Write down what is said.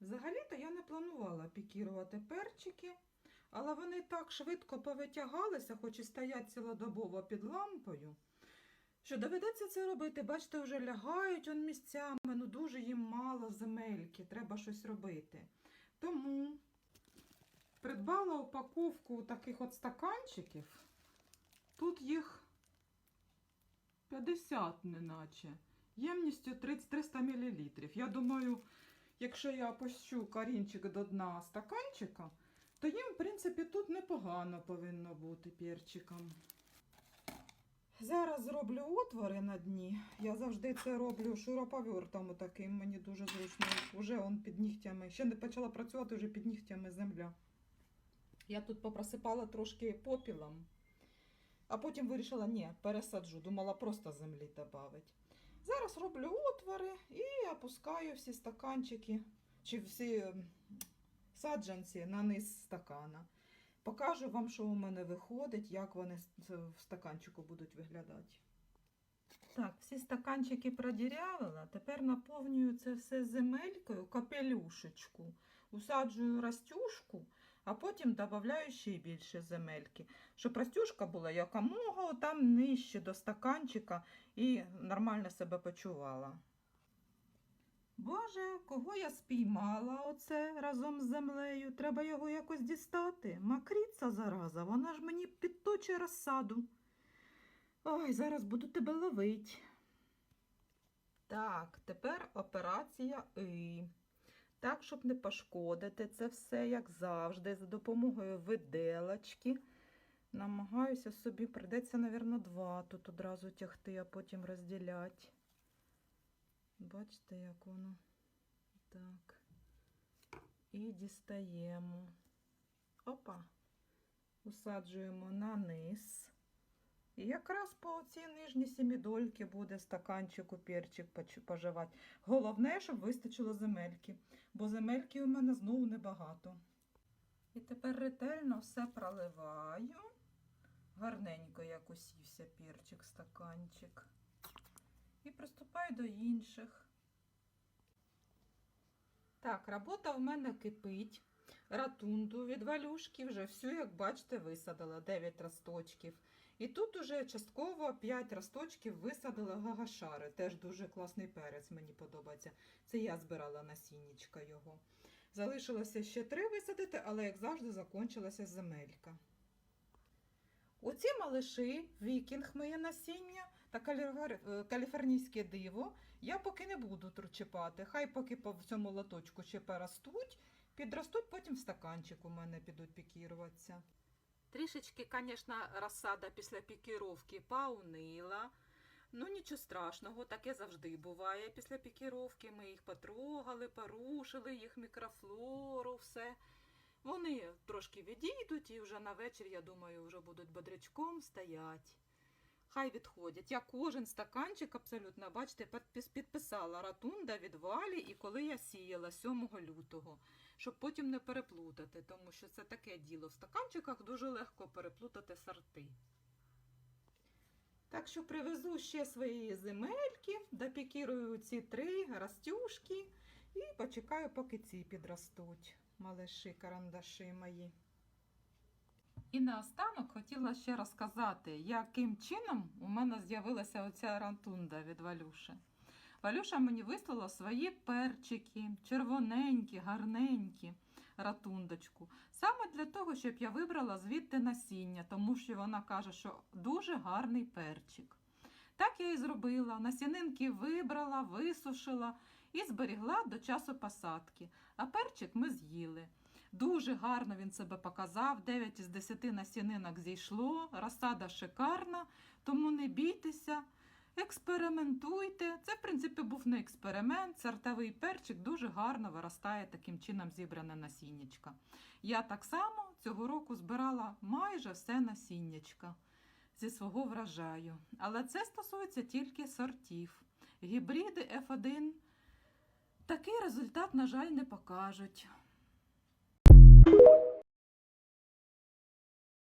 Взагалі-то я не планувала пікірувати перчики, але вони так швидко повитягалися, хоч і стоять цілодобово під лампою, що доведеться це робити. Бачите, вже лягають он місцями, ну дуже їм мало земельки, треба щось робити. Тому придбала упаковку таких от стаканчиків. Тут їх 50 неначе. Ємністю 30-300 мл. Я думаю, якщо я опущу корінчик до дна стаканчика, то їм, в принципі, тут непогано повинно бути перчиком. Зараз зроблю отвори на дні. Я завжди це роблю шуруповертом таким, мені дуже зручно. Уже он під нігтями. Ще не почала працювати, вже під нігтями земля. Я тут попросипала трошки попілом, а потім вирішила, ні, пересаджу. Думала просто землі додати. Зараз роблю отвори і опускаю всі стаканчики чи всі саджанці на низ стакана. Покажу вам, що у мене виходить, як вони в стаканчику будуть виглядати. Так, всі стаканчики продірявила. Тепер наповнюю це все земелькою, капелюшечку, усаджую растюшку, а потім додаю ще більше земельки, щоб растюшка була якомога там нижче до стаканчика і нормально себе почувала. Боже, кого я спіймала оце разом з землею? Треба його якось дістати. Макріться зараза, вона ж мені підточує розсаду. Ой, зараз буду тебе ловить. Так, тепер операція І. Так, щоб не пошкодити це все, як завжди, за допомогою виделочки. Намагаюся собі, прийдеться, мабуть, два тут одразу тягти, а потім розділяти. Бачите, як воно. Так. І дістаємо. Опа. Усаджуємо на низ. Якраз по цій нижній сімідольки буде стаканчику перчик поживати. Головне, щоб вистачило земельки, бо земельки у мене знову небагато. І тепер ретельно все проливаю. Гарненько як усівся перчик, стаканчик. І приступаю до інших. Так, робота в мене кипить. Ратунду від валюшки вже всю, як бачите, висадила 9 росточків. І тут уже частково 5 росточків висадила гагашари. Теж дуже класний перець, мені подобається. Це я збирала насіннячка його. Залишилося ще 3 висадити, але, як завжди, закончилася земелька. Оці малиші, вікінг моє насіння та е, каліфорнійське диво я поки не буду тручепати. Хай поки по цьому лоточку ще перестуть, підростуть, потім в стаканчик у мене підуть пікіруватися. Трішечки, звісно, розсада після пікіровки поунила. Ну, нічого страшного, таке завжди буває після пікіровки. Ми їх потрогали, порушили, їх мікрофлору, все. Вони трошки відійдуть і вже на вечір, я думаю, вже будуть бодрячком стоять. Хай відходять. Я кожен стаканчик абсолютно, бачите, підписала ратунда від валі, і коли я сіяла 7 лютого, щоб потім не переплутати, тому що це таке діло. В стаканчиках дуже легко переплутати сорти. Так що привезу ще свої земельки, допікірую ці три растюшки і почекаю, поки ці підростуть, малиші карандаші мої. І наостанок хотіла ще розказати, яким чином у мене з'явилася оця рантунда від Валюші. Валюша мені вислала свої перчики, червоненькі, гарненькі ратундочку. Саме для того, щоб я вибрала звідти насіння, тому що вона каже, що дуже гарний перчик. Так я і зробила. Насінинки вибрала, висушила і зберігла до часу посадки. А перчик ми з'їли. Дуже гарно він себе показав. 9 із 10 насінинок зійшло, розсада шикарна, тому не бійтеся, експериментуйте. Це, в принципі, був не експеримент. Сортовий перчик дуже гарно виростає таким чином зібране насіннячка. Я так само цього року збирала майже все насіннячка зі свого врожаю. Але це стосується тільки сортів. Гібриди F1 такий результат, на жаль, не покажуть. you